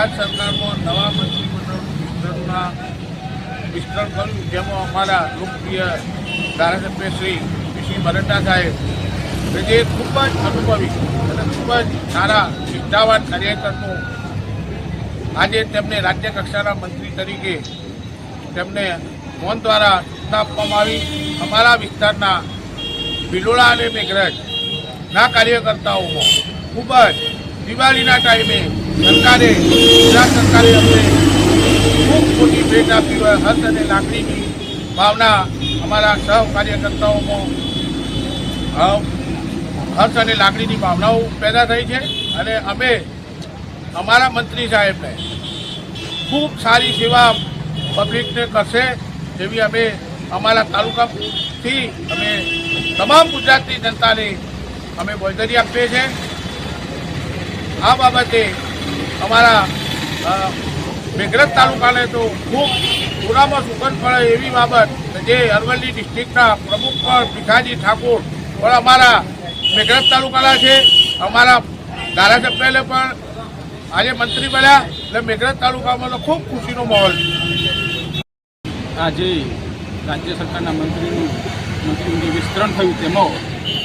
ગુજરાત સરકારમાં નવા મંત્રીમંડળનું વિસ્તરણના વિસ્તરણ કર્યું જેમાં અમારા લોકપ્રિય ધારાસભ્ય શ્રી પીસી મરટા સાહેબ જે ખૂબ જ અનુભવી અને ખૂબ જ સારા સિદ્ધાવાદ કાર્યકરનું આજે તેમને રાજ્ય કક્ષાના મંત્રી તરીકે તેમને ફોન દ્વારા સત્તા આપવામાં આવી. અમારા વિસ્તારના ભિલોડા અને મેઘરજ ના કાર્યકર્તાઓમાં ખૂબ જ દિવાળીના ટાઈમે સરકારે, ગુજરાત સરકારે અમને ખૂબ મોટી ભેટ આપી હોય હર્ષ અને લાગણીની ભાવના અમારા સૌ કાર્યકર્તાઓમાં હર્ષ અને લાગણીની ભાવનાઓ પેદા થઈ છે અને અમે અમારા મંત્રી સાહેબને ખૂબ સારી સેવા પબ્લિકને કરશે તેવી અમે અમારા તાલુકાથી અમે તમામ ગુજરાતની જનતાને અમે બોયદરી આપીએ છીએ. આ બાબતે અમારા મેઘરજ તાલુકાને તો ખૂબ પૂરામાં સુગંધ પડે એવી બાબત જે અરવલ્લી ડિસ્ટ્રિક્ટના પ્રમુખ પણ ભીખાજી ઠાકોર પણ અમારા મેઘરજ તાલુકાના છે. અમારા ધારાસભ્યને પણ આજે મંત્રી બન્યા એટલે મેઘરજ તાલુકામાં તો ખૂબ ખુશીનો માહોલ છે. આજે રાજ્ય સરકારના મંત્રીનું મંત્રીનું વિસ્તરણ થયું તેમાં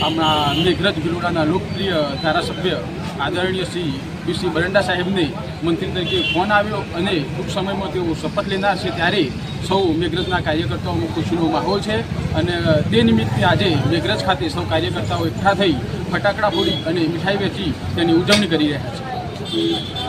આપણા મેઘરજ ગિલોડાના લોકપ્રિય ધારાસભ્ય આદરણીય શ્રી પીસી બરંડા સાહેબને મંત્રી તરીકે ફોન આવ્યો અને ટૂંક સમયમાં તેઓ શપથ લેનાર છે ત્યારે સૌ મેઘરજના કાર્યકર્તાઓમાં ખુશીનો માહોલ છે અને તે નિમિત્તે આજે મેઘરજ ખાતે સૌ કાર્યકર્તાઓ એકઠા થઈ ફટાકડા ફોડી અને મીઠાઈ વેચી તેની ઉજવણી કરી રહ્યા છે.